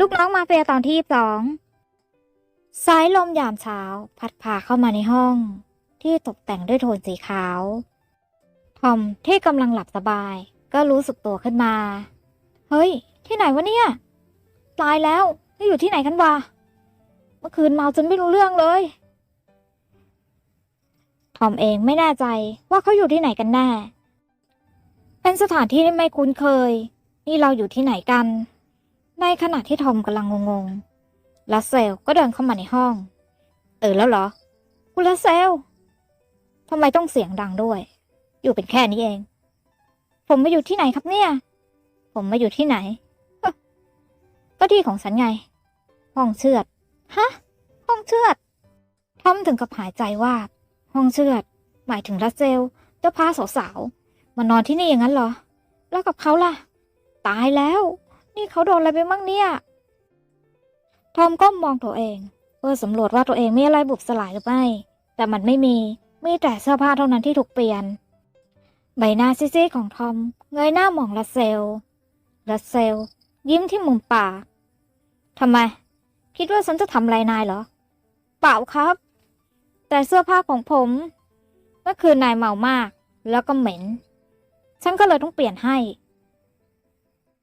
ลูกน้องมาเฟียตอนที่สองสายลมยามเช้า พัดพาเข้ามาในห้อง ที่ตกแต่งด้วยโทนสีขาว ทอมที่กำลังหลับสบาย ก็รู้สึกตัวขึ้นมา เฮ้ย ที่ไหนวะเนี่ยตายแล้วนี่อยู่ที่ไหนกันวะเมื่อคืนเมาจนไม่รู้เรื่องเลย ทอมเองไม่แน่ใจว่าเขาอยู่ที่ไหนกันแน่ เป็นสถานที่ที่ไม่คุ้นเคย นี่เราอยู่ที่ไหนกัน ในขณะที่ทอมกำลังงงๆลัสเซลก็เดินเข้ามาในห้อง เออแล้วเหรอ คุณลัสเซลทำไมต้องเสียงดังด้วย อยู่เป็นแค่นี้เอง ผมมาอยู่ที่ไหนครับเนี่ย ผมมาอยู่ที่ไหน ก็ที่ของฉันไง ห้องเชือด ฮะ ห้องเชือด ทอมถึงกับหายใจว่า ห้องเชือด หมายถึงลัสเซลจะพาสาวๆมานอนที่นี่อย่างนั้นเหรอ แล้วกับเขาล่ะ ตายแล้ว นี่เขาโดนอะไรไปมั่งเนี่ย ทอมก้มมองตัวเองเพื่อสำรวจว่าตัวเองมีอะไรบุบสลายหรือไม่ แต่มันไม่มี มีแต่เสื้อผ้าเท่านั้นที่ถูกเปลี่ยน ใบหน้าซีดๆของทอมเงยหน้ามองลัสเซล ลัสเซล ยิ้มที่มุมปากทำไม คิดว่าฉันจะทำอะไรนายเหรอ เปล่าครับ แต่เสื้อผ้าของผมเมื่อคืนนายเมามาก แล้วก็เหม็น ฉันก็เลยต้องเปลี่ยนให้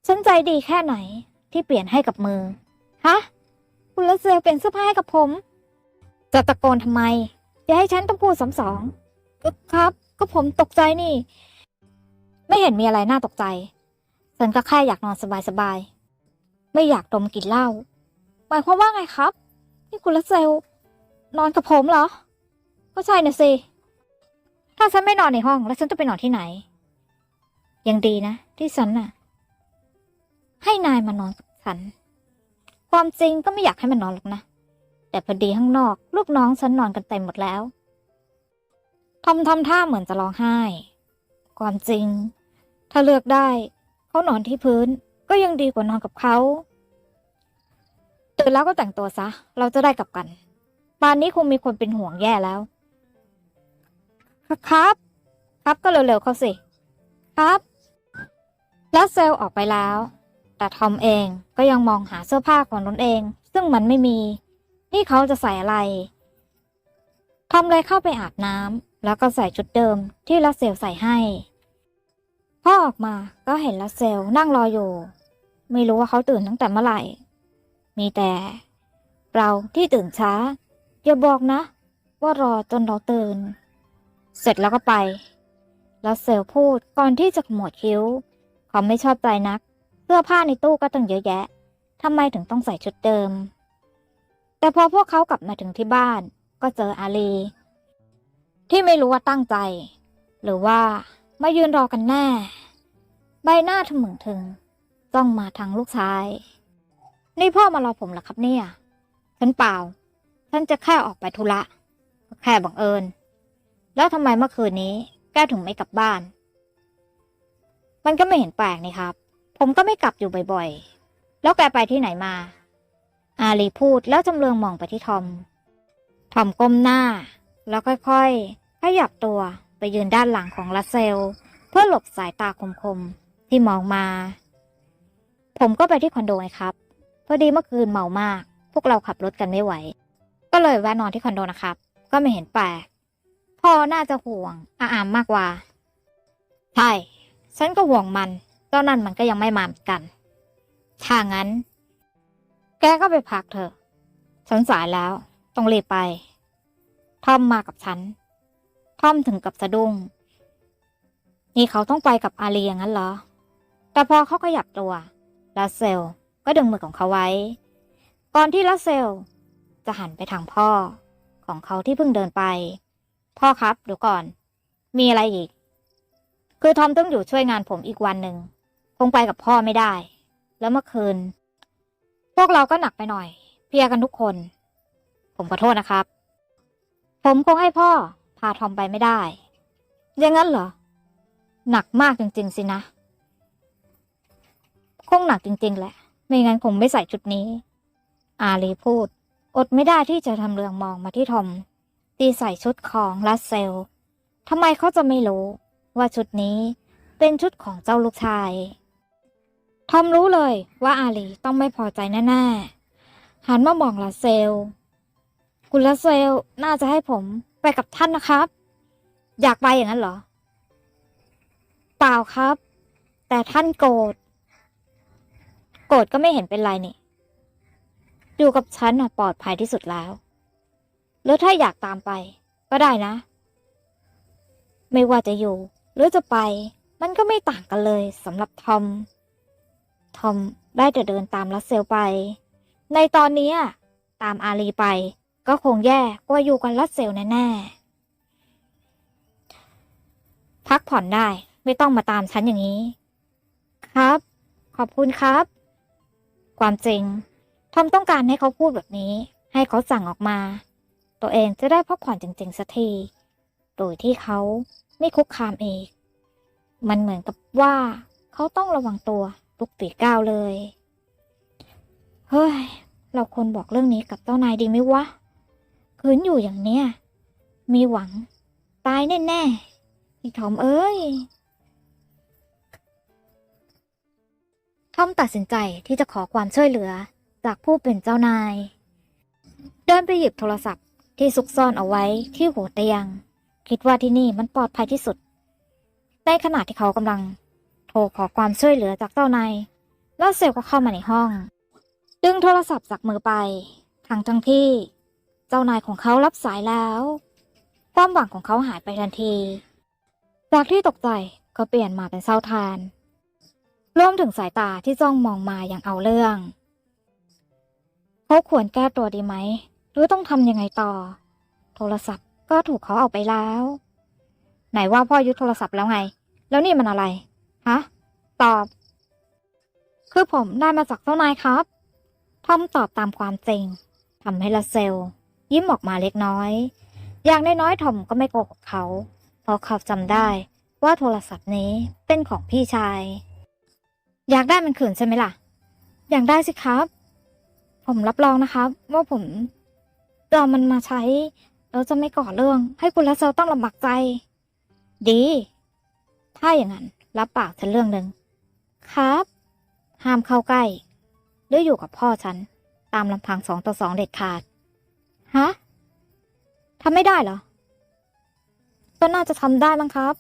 ฉันใจดีแค่ไหนที่เปลี่ยนให้กับมือ ฮะ คุณลัสเซลเปลี่ยนเสื้อผ้าให้กับผม จะตะโกนทำไม จะให้ฉันต้องพูดซ้ำสองก็ครับ ก็ผมตกใจนี่ ไม่เห็นมีอะไรน่าตกใจ ฉันก็แค่อยากนอนสบายๆ ไม่อยากดมกลิ่นเหล้า หมายความว่าไงครับ นี่คุณลัสเซลนอนกับผมเหรอ ก็ใช่น่ะสิ ถ้าฉันไม่นอนในห้อง แล้วฉันจะไปนอนที่ไหน ยังดีนะ ที่ฉันน่ะ ให้นายมานอนกับฉัน ความจริงก็ไม่อยากให้มันนอนหรอกนะ แต่พอดีข้างนอก ลูกน้องฉันนอนกันเต็มหมดแล้ว ทอมทำท่าเหมือนจะร้องไห้ ความจริง ถ้าเลือกได้ เขานอนที่พื้นก็ยังดีกว่านอนกับเขาตื่นแล้วก็แต่งตัวซะ เราจะได้กลับกันป่านนี้คงมีคนเป็นห่วงแย่แล้ว ครับ ครับก็เร็วๆเขาสิ ครับ แล้วเซลล์ออกไปแล้ว แต่ทอมเองก็ยังมองหาเสื้อผ้าของตนเอง ซึ่งมันไม่มี นี่เขาจะใส่อะไร ทอมเลยเข้าไปอาบน้ำแล้วก็ใส่ชุดเดิมที่ลัสเซลใส่ให้พอออกมาก็เห็นลัสเซลนั่งรออยู่ ไม่รู้ว่าเขาตื่นตั้งแต่เมื่อไหร่ มีแต่ เราที่ตื่นช้า อย่าบอกนะ ว่ารอจนเราตื่น เสร็จแล้วก็ไปลัสเซลพูดก่อนที่จะขมวดคิ้วเขาไม่ชอบใจนัก เสื้อผ้าในตู้ก็ตั้งเยอะแยะทำไมถึงต้องใส่ชุดเดิม แต่พอพวกเขากลับมาถึงที่บ้าน ก็เจออาลี ที่ไม่รู้ว่าตั้งใจ หรือว่ามายืนรอกันแน่ ใบหน้าทะมึงถึงจ้องมาทางลูกชาย นี่พ่อมารอผมเหรอครับเนี่ย ฉันเปล่า ฉันจะแค่ออกไปธุระ แค่บังเอิญ แล้วทำไมเมื่อคืนนี้ แกถึงไม่กลับบ้าน มันก็ไม่เห็นแปลกนี่ครับ ผมก็ไม่กลับอยู่บ่อยๆ แล้วแกไปที่ไหนมา อาลีพูดแล้วจำเรืองมองไปที่ทอม ทอมก้มหน้า แล้วค่อยๆ ขยับตัวไปยืนด้านหลังของลัสเซล เพื่อหลบสายตาคมๆ ที่มองมา ผมก็ไปที่คอนโดไงครับ พอดีเมื่อคืนเมามาก พวกเราขับรถกันไม่ไหว ก็เลยแวะนอนที่คอนโดนะครับ ก็ไม่เห็นแปลก พ่อน่าจะห่วงอาอามมากกว่า ใช่ ฉันก็ห่วงมัน ตอนนั้นมันก็ยังไม่มาเหมือนกัน ถ้างั้น แกก็ไปพักเถอะฉันสายแล้ว ต้องรีบไปทอมมากับฉันทอมถึงกับสะดุ้ง นี่เขาต้องไปกับอาลีอย่างนั้นเหรอ แต่พอเขาขยับตัวลัสเซลก็ดึงมือของเขาไว้ ก่อนที่ลัสเซลจะหันไปทางพ่อของเขาที่เพิ่งเดินไป พ่อครับเดี๋ยวก่อน มีอะไรอีก คือทอมต้องอยู่ช่วยงานผมอีกวันหนึ่ง งไปกับพ่อไม่ได้ แล้วเมื่อคืน พวกเราก็หนักไปหน่อย เพียกันทุกคน ผมขอโทษนะครับ ผมคงให้พ่อ พาทอมไปไม่ได้อย่างนั้นเหรอ หนักมากจริง ๆ สินะ คงหนักจริง ๆ แหละ ไม่งั้นคงไม่ใส่ชุดนี้ อาลีพูด อดไม่ได้ที่จะทำเรืองมองมาที่ทอมที่ใส่ชุดของลัสเซลทำไมเขาจะไม่รู้ ว่าชุดนี้เป็นชุดของเจ้าลูกชาย ทอมรู้เลยว่าอาลีต้องไม่พอใจแน่ๆ หันมามองลาเซล คุณลาเซลน่าจะให้ผมไปกับท่านนะครับ อยากไปอย่างนั้นเหรอ เปล่าครับ แต่ท่านโกรธ โกรธก็ไม่เห็นเป็นไรนี่ อยู่กับฉันปลอดภัยที่สุดแล้วหรือถ้าอยากตามไป ก็ได้นะ ไม่ว่าจะอยู่ หรือจะไป มันก็ไม่ต่างกันเลยสำหรับทอม ทอมได้แต่เดินตามลัสเซลไป ในตอนนี้ตามอาลีไป ก็คงแย่กว่าอยู่กับลัสเซลแน่ๆ พักผ่อนได้ไม่ต้องมาตามฉันอย่างนี้ ครับ ขอบคุณครับ ความจริง ทอมต้องการให้เขาพูดแบบนี้ ให้เขาสั่งออกมา ตัวเองจะได้พักผ่อนจริงๆสักทีโดยที่เขาไม่คุกคามเอง มันเหมือนกับว่าเขาต้องระวังตัว ทุกปีก้าวเลย เฮ้ย เราควรบอกเรื่องนี้กับเจ้านายดีไหมวะ คืนอยู่อย่างเนี้ย มีหวัง ตายแน่ๆอีทอมเอ้ยทอมตัดสินใจที่จะขอความช่วยเหลือจากผู้เป็นเจ้านาย เดินไปหยิบโทรศัพท์ที่ซุกซ่อนเอาไว้ที่หัวเตียง คิดว่าที่นี่มันปลอดภัยที่สุด ในขณะที่เขากำลัง โทรขอความช่วยเหลือจากเจ้านายแล้วเซลก็เข้ามาในห้อง ดึงโทรศัพท์จากมือไปทั้งทั้งที่ เจ้านายของเขารับสายแล้ว ความหวังของเขาหายไปทันที จากที่ตกใจก็เปลี่ยนมาเป็นเศร้าทานรวมถึงสายตาที่จ้องมองมาอย่างเอาเรื่องเขาควรแก้ตัวดีไหม หรือต้องทำยังไงต่อ โทรศัพท์ก็ถูกเขาเอาไปแล้ว ไหนว่าพ่อยึดโทรศัพท์แล้วไง แล้วนี่มันอะไร ฮะ ตอบ คือผมได้มาจากเจ้านายครับ ทอมตอบตามความจริงทำให้ลาเซล ยิ้มออกมาเล็กน้อย อย่างน้อยๆทอมก็ไม่โกหกเขา เพราะเขาจำได้ว่าโทรศัพท์นี้เป็นของพี่ชาย อยากได้มันคืนใช่ไหมล่ะ อยากได้สิครับ ผมรับรองนะครับ ว่าผมเอามันมาใช้แล้วจะไม่ก่อเรื่อง ให้คุณลาเซลต้องลำบากใจ ดี ถ้าอย่างนั้น รับปากฉันเรื่องหนึ่งครับ ห้ามเข้าใกล้หรืออยู่กับพ่อฉัน ตามลำพังสองต่อสองเด็ดขาดฮะทำไม่ได้เหรอ ก็น่าจะทำได้มั้งครับ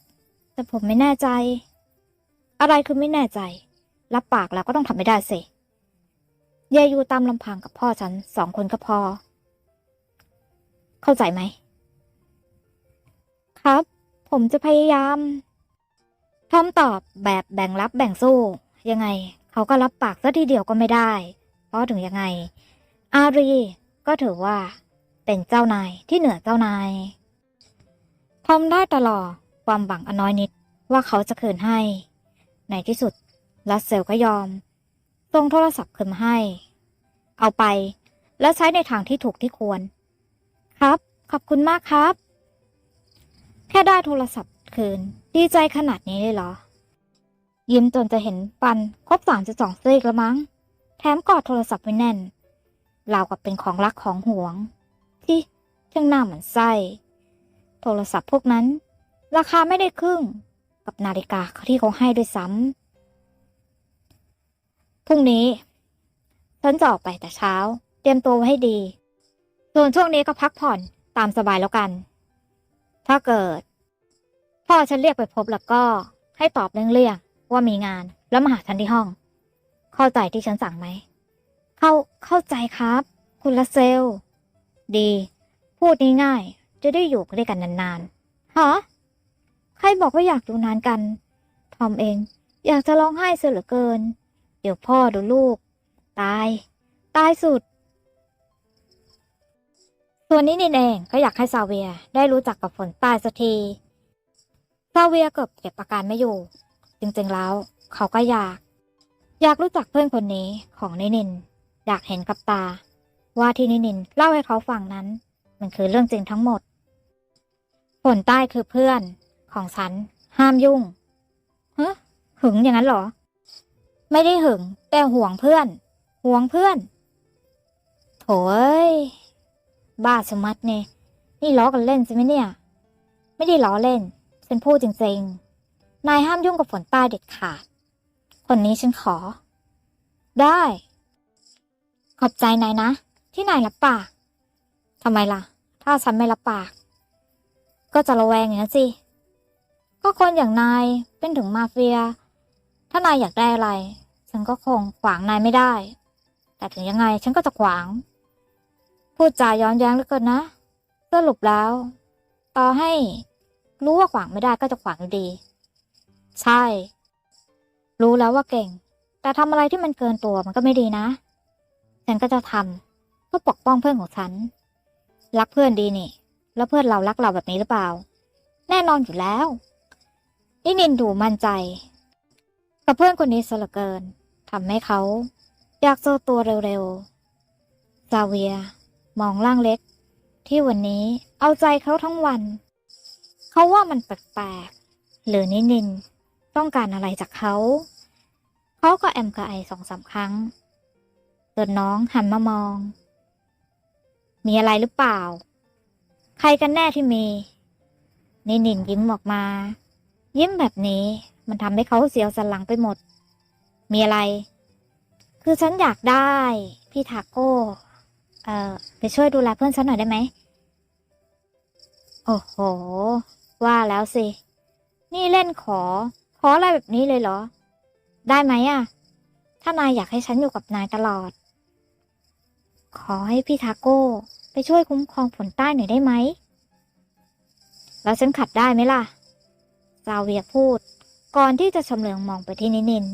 แต่ผมไม่แน่ใจ อะไรคือไม่แน่ใจ รับปากแล้วก็ต้องทำไม่ได้สิยายอยู่ตามลำพังกับพ่อฉันสองคนก็พอ เข้าใจไหม ครับ ผมจะพยายาม ทอมตอบแบบแบ่งรับแบ่งสู้ ยังไง เขาก็รับปากซะทีเดียวก็ไม่ได้ เพราะถึงยังไง อารีก็ถือว่า เป็นเจ้านายที่เหนือเจ้านายทอมได้ตลอดความหวังอันน้อยนิดว่าเขาจะคืนให้ ในที่สุดลัสเซลก็ยอมส่งโทรศัพท์คืนมาให้ เอาไป แล้วใช้ในทางที่ถูกที่ควร ครับ ขอบคุณมากครับ แค่ได้โทรศัพท์คืน ดีใจขนาดนี้เลยเหรอ ยิ้มจนจะเห็นปันครบสามจะสองซีกแล้วมั้ง แถมกอดโทรศัพท์ไว้แน่นราวกับเป็นของรักของหวง ที่ช่างหน้าเหมือนไส้ โทรศัพท์พวกนั้น ราคาไม่ได้ครึ่ง กับนาฬิกาที่เขาให้ด้วยซ้ำพรุ่งนี้ ฉันจะออกไปแต่เช้า เตรียมตัวไว้ให้ดี ส่วนช่วงนี้ก็พักผ่อนตามสบายแล้วกัน ถ้าเกิด พ่อฉันเรียกไปพบแล้วก็ ให้ตอบเรื่องเรียกว่ามีงานแล้วมาหาฉันที่ห้อง เข้าใจที่ฉันสั่งไหม เข้าเข้าใจครับ คุณละเซล ดี พูดง่ายๆจะได้อยู่ด้วยกันนานๆฮะใครบอกว่าอยากอยู่นานกัน ทอมเอง อยากจะร้องไห้เสียเหลือเกิน เดี๋ยวพ่อดูลูก ตาย ตายสุดส่วนนี้นินเองก็อยากให้ซาเวียได้รู้จักกับฝนใต้สักที ซาเวียเกือบเก็บอาการไม่อยู่ จริงๆแล้วเขาก็อยาก อยากรู้จักเพื่อนคนนี้ของนินิน อยากเห็นกับตา ว่าที่นินินเล่าให้เขาฟังนั้น มันคือเรื่องจริงทั้งหมดฝนใต้คือเพื่อนของฉัน ห้ามยุ่งฮะหึงอย่างนั้นเหรอ ไม่ได้หึง แต่ห่วงเพื่อน ห่วงเพื่อนโถยบ้าชะมัดเนี่ยนี่ล้อกันเล่นใช่ไหมเนี่ย ไม่ได้ล้อเล่น ฉันพูดจริงๆ นายห้ามยุ่งกับฝนใต้เด็ดขาด คนนี้ฉันขอ ได้ ขอบใจนายนะ ที่นายรับปากทำไมล่ะ ถ้าฉันไม่รับปาก ก็จะระแวงอย่างนั้นสิ ก็คนอย่างนายเป็นถึงมาเฟีย ถ้านายอยากได้อะไร ฉันก็คงขวางนายไม่ได้ แต่ถึงยังไงฉันก็จะขวาง พูดจาย้อนแย้งเหลือเกินนะสรุปแล้ว ต่อให้ รู้ว่าขวางไม่ได้ก็จะขวางดี ใช่ รู้แล้วว่าเก่ง แต่ทำอะไรที่มันเกินตัวมันก็ไม่ดีนะ ฉันก็จะทำเพื่อปกป้องเพื่อนของฉัน รักเพื่อนดีนี่ แล้วเพื่อนเรารักเราแบบนี้หรือเปล่า แน่นอนอยู่แล้วนินินดูมั่นใจ กับเพื่อนคนนี้ซะเหลือเกินทำให้เขา อยากเจอตัวเร็วๆซาเวีย มองร่างเล็ก ที่วันนี้เอาใจเขาทั้งวัน เขาว่ามันแปลกๆหรือนินินต้องการอะไรจากเขา เขาก็แอมกระไอสองสามครั้งจนน้องหันมามอง มีอะไรหรือเปล่า ใครกันแน่ที่มีนินินยิ้มออกมา ยิ้มแบบนี้มันทำให้เขาเสียวสันหลังไปหมด มีอะไร คือฉันอยากได้ พี่ทาโก้ เอ่อ ไปช่วยดูแลเพื่อนฉันหน่อยได้ไหม โอ้โห ว่าแล้วสิ นี่เล่นขอ ขออะไรแบบนี้เลยเหรอ ได้ไหมอะถ้านายอยากให้ฉันอยู่กับนายตลอด ขอให้พี่ทาโก้ ไปช่วยคุ้มครองผลใต้หน่อยได้ไหม แล้วฉันขัดได้ไหมล่ะซาเวียพูด ก่อนที่จะชำเลืองมองไปที่นินิน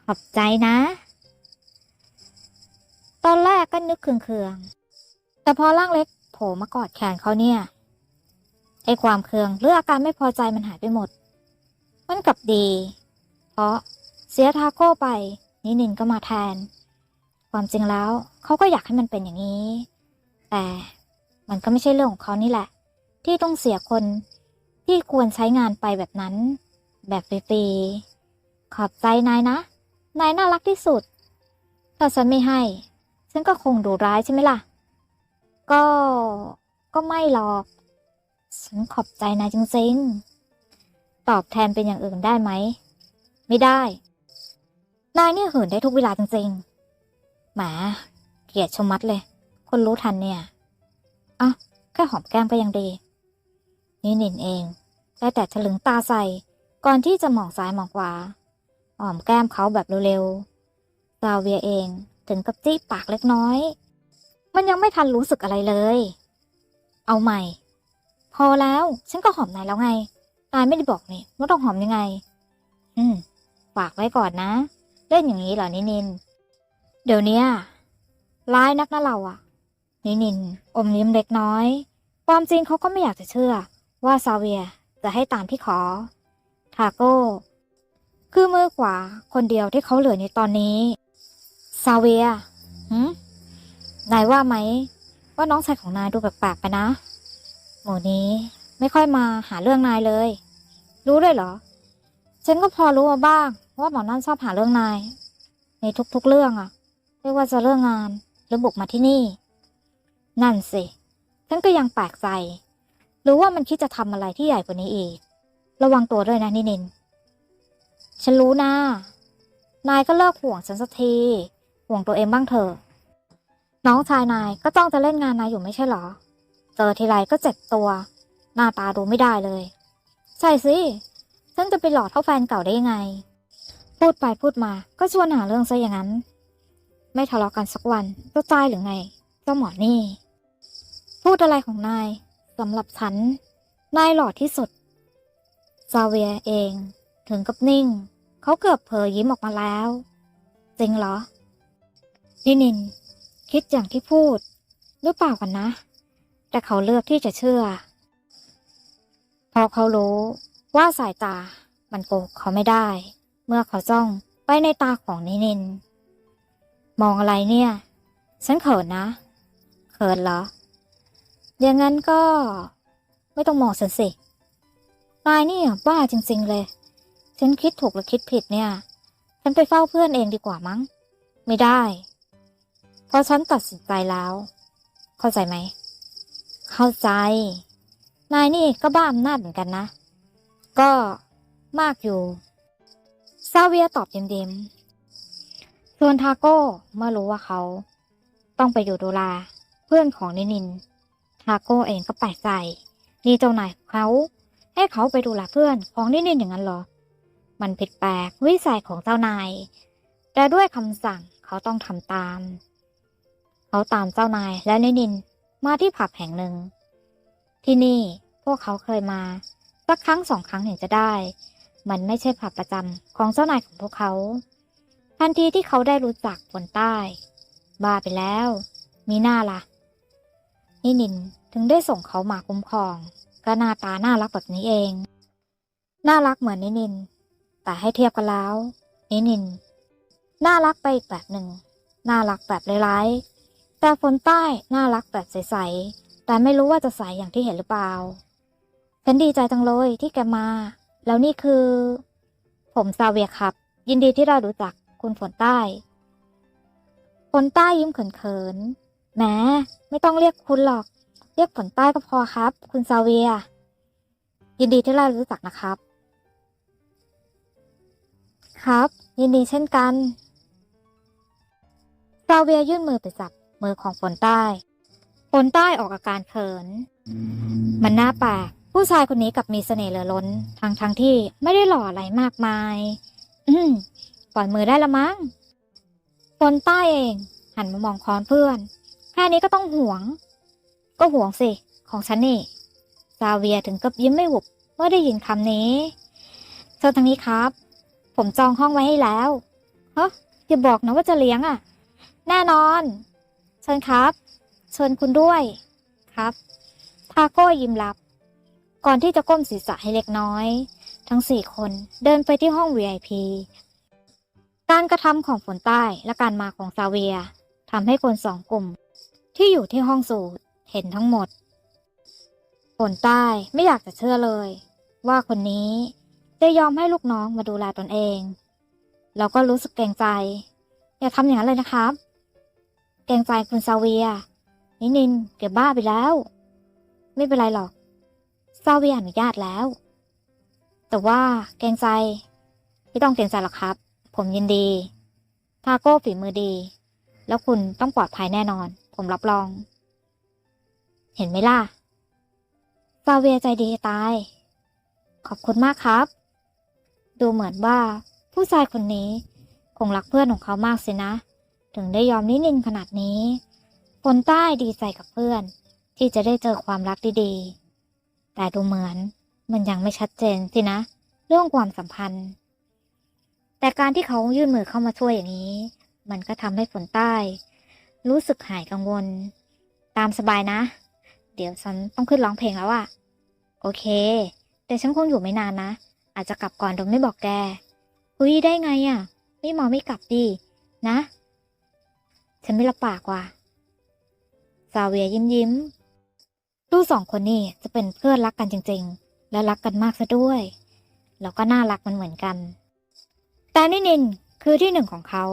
ขอบใจนะ ตอนแรกก็นึกเคืองๆ แต่พอร่างเล็กโผล่มากอดแขนเขาเนี่ย ไอความเคืองหรืออาการไม่พอใจมันหายไปหมด มันกลับดี เพราะเสียทาโก้ไปนินินก็มาแทน ความจริงแล้วเขาก็อยากให้มันเป็นอย่างนี้ แต่มันก็ไม่ใช่เรื่องของเขานี่แหละ ที่ต้องเสียคนที่ควรใช้งานไปแบบนั้น แบบฟรีๆขอบใจนายนะ นายน่ารักที่สุด ถ้าฉันไม่ให้ ฉันก็คงดูร้ายใช่ไหมล่ะ ก็ก็ไม่หรอก ฉันขอบใจนายจริงๆ ตอบแทนเป็นอย่างอื่นได้ไหม ไม่ได้ นายเนี่ยหินได้ทุกเวลาจริงๆ หมา เกลียดชมัดเลย คนรู้ทันเนี่ยอะแค่หอมแก้มก็ยังดี นี่นินเองได้แต่ถลึงตาใส่ ก่อนที่จะมองซ้ายมองขวา หอมแก้มเขาแบบเร็วๆ ซาเวียเองถึงกับจี้ปากเล็กน้อย มันยังไม่ทันรู้สึกอะไรเลย เอาใหม่ พอแล้ว ฉันก็หอมนายแล้วไง นายไม่ได้บอกนี่ว่าต้องหอมยังไง อืมฝากไว้ก่อนนะ เล่นอย่างนี้เหรอนินิน เดี๋ยวนี้ร้ายนักนะเราอะนินิน อมยิ้มเล็กน้อย ความจริงเขาก็ไม่อยากจะเชื่อ ว่าซาเวียจะให้ตามที่ขอ ทาโก้ คือมือขวาคนเดียวที่เขาเหลือในตอนนี้ ซาเวียหืมนายว่าไหม ว่าน้องชายของนายดูแปลกๆไปนะ หมูนี้ไม่ค่อยมาหาเรื่องนายเลย รู้ด้วยเหรอ ฉันก็พอรู้มาบ้างว่าหมอนั่นชอบหาเรื่องนาย ในทุกๆเรื่องอะไม่ว่าจะเรื่องงานหรือบุกมาที่นี่ นั่นสิฉันก็ยังแปลกใจรือว่ามันคิดจะทำอะไรที่ใหญ่กว่านี้อีก ระวังตัวด้วยนะนินิน ฉันรู้นะ นายก็เลิกห่วงฉันสักที ห่วงตัวเองบ้างเถอะ น้องชายนายก็ต้องจะเล่นงานนายอยู่ไม่ใช่เหรอ เจอทีไรก็เจ็บตัว หน้าตาดูไม่ได้เลย ใช่สิฉันจะไปหลอดเท่าแฟนเก่าได้ยังไง พูดไปพูดมาก็ชวนหาเรื่องซะอย่างนั้น ไม่ทะเลาะกันสักวันก็ตายหรือไงเจ้าหมอนี่ พูดอะไรของนายสำหรับฉัน นายหล่อที่สุดซาเวียเอง ถึงกับนิ่ง เขาเกือบเผลอยิ้มออกมาแล้ว จริงเหรอนินิน คิดอย่างที่พูดหรือเปล่ากันนะ แต่เขาเลือกที่จะเชื่อ เพราะเขารู้ว่าสายตามันโกหกเขาไม่ได้ เมื่อเขาจ้องไปในตาของนินิน มองอะไรเนี่ย ฉันเขินนะเขินเหรออย่างนั้นก็ไม่ต้องมองฉันสินายนี่บ้าจริง ๆ เลย ฉันคิดถูกหรือคิดผิดเนี่ย ฉันไปเฝ้าเพื่อนเองดีกว่ามั้ง ไม่ได้ เพราะฉันตัดสินใจแล้ว เข้าใจไหม เข้าใจ นายนี่ก็บ้าอำนาจเหมือนกันนะ ก็มากอยู่ ซาเวียตอบเย็มๆ ส่วนทาโก้เมื่อรู้ว่าเขา ต้องไปอยู่ดูแลเพื่อนของนินิน ทาโก้เองก็แปลกใจนี่เจ้านายเขาให้เขาไปดูแลเพื่อนของนินินอย่างนั้นเหรอ มันผิดแปลกวิสัยของเจ้านาย แต่ด้วยคำสั่งเขาต้องทำตาม เขาตามเจ้านายและนินิน มาที่ผับแห่งหนึ่ง ที่นี่พวกเขาเคยมา สักครั้งสองครั้งเห็นจะได้ มันไม่ใช่ผับประจำของเจ้านายของพวกเขา ทันทีที่เขาได้รู้จักผลใต้ บ้าไปแล้ว มีหน้าละ่ะนินินถึงได้ส่งเขามาคุ้มครองก็หน้าตาน่ารักแบบนี้เอง น่ารักเหมือนนินิน แต่ให้เทียบกันแล้วนินิน น่ารักไปอีกแบบหนึ่ง น่ารักแบบร้าย แต่ฝนใต้น่ารักแบบใสๆ แต่ไม่รู้ว่าจะใสอย่างที่เห็นหรือเปล่า ฉันดีใจจังเลยที่แกมา แล้วนี่คือ ผมซาเวียครับ ยินดีที่ได้รู้จักคุณฝนใต้ฝนใต้ยิ้มเขินๆแหมไม่ต้องเรียกคุณหรอก เรียกฝนใต้ก็พอครับ คุณซาเวีย ยินดีที่ได้รู้จักนะครับ ครับ ยินดีเช่นกันซาเวียยื่นมือไปจับ มือของฝนใต้ฝนใต้ออกอาการเขิน มันน่าแปลกผู้ชายคนนี้กลับมีเสน่ห์เหลือล้นทางทางที่ไม่ได้หล่ออะไรมากมาย อืมปล่อยมือได้ละมั้งฝนใต้เอง หันมามองคอนเพื่อน แค่นี้ก็ต้องห่วง ก็ห่วงสิ ของฉันนี่ซาเวียถึงกับยิ้มไม่หุบเมื่อได้ยินคำนี้เชิญทางนี้ครับ ผมจองห้องไว้ให้แล้วเฮ้ยอย่าบอกนะว่าจะเลี้ยงอะ แน่นอน เชิญครับเชิญคุณด้วยครับทาโก้ยิ้มรับ ก่อนที่จะก้มศีรษะให้เล็กน้อย ทั้งสี่คนเดินไปที่ห้อง VIP การกระทำของฝนใต้และการมาของซาเวียทำให้คนสองกลุ่ม ที่อยู่ที่ห้องสูตรเห็นทั้งหมด ฝนใต้ไม่อยากจะเชื่อเลย ว่าคนนี้จะยอมให้ลูกน้องมาดูแลตนเองแล้วก็รู้สึกเกรงใจ อย่าทำอย่างนั้นเลยนะครับ เกรงใจคุณซาเวีย นินินเก็บบ้าไปแล้ว ไม่เป็นไรหรอกซาเวียอนุญาตแล้ว แต่ว่าเกรงใจไม่ต้องเกรงใจหรอกครับ ผมยินดีทาโก้ฝีมือดี แล้วคุณต้องปลอดภัยแน่นอน ผมรับรอง เห็นไหมล่ะซาเวียใจดีตาย ขอบคุณมากครับ ดูเหมือนว่าผู้ชายคนนี้คงรักเพื่อนของเขามากสินะ ถึงได้ยอมนินินขนาดนี้ คนใต้ดีใจกับเพื่อน ที่จะได้เจอความรักดีๆ แต่ดูเหมือนมันยังไม่ชัดเจนสินะ เรื่องความสัมพันธ์ แต่การที่เขายื่นมือเข้ามาช่วยอย่างนี้ มันก็ทำให้ฝนใต้ รู้สึกหายกังวล ตามสบายนะ เดี๋ยวฉันต้องขึ้นร้องเพลงแล้วอะโอเค แต่ฉันคงอยู่ไม่นานนะ อาจจะกลับก่อนโดยไม่บอกแกคุยได้ไงอะไม่มอไม่กลับดี นะ ฉันไม่รับปากว่ะซาเวียยิ้มยิ้มลูกสองคนนี่จะเป็นเพื่อนรักกันจริง ๆ และรักกันมากซะด้วย แล้วก็น่ารักมันเหมือนกัน แต่นินินคือที่หนึ่งของเขา